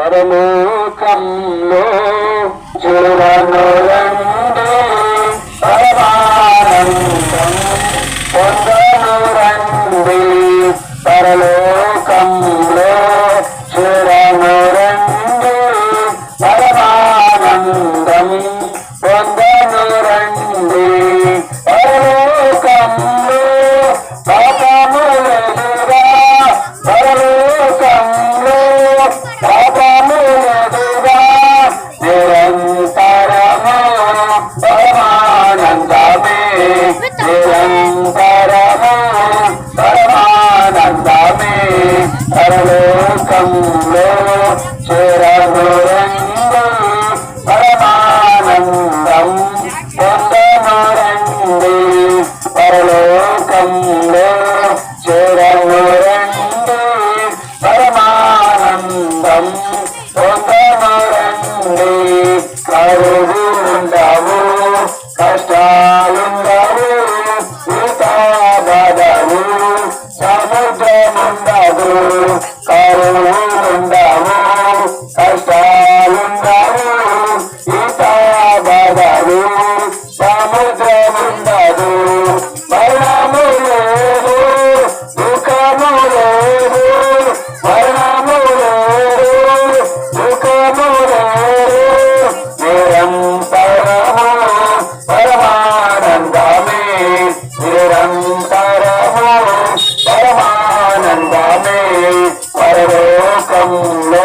పరలోకంలో చూడ పరలోకంలో చేరగోరందం పరమానందం పొందమరండి పరలోకంలో చేరగోరండి పరమానందం పొందమరండి కరువుండవు కష్టాలుండవు ఉతాబదవు సముద్రముండదు స్వామి పరలోకంలో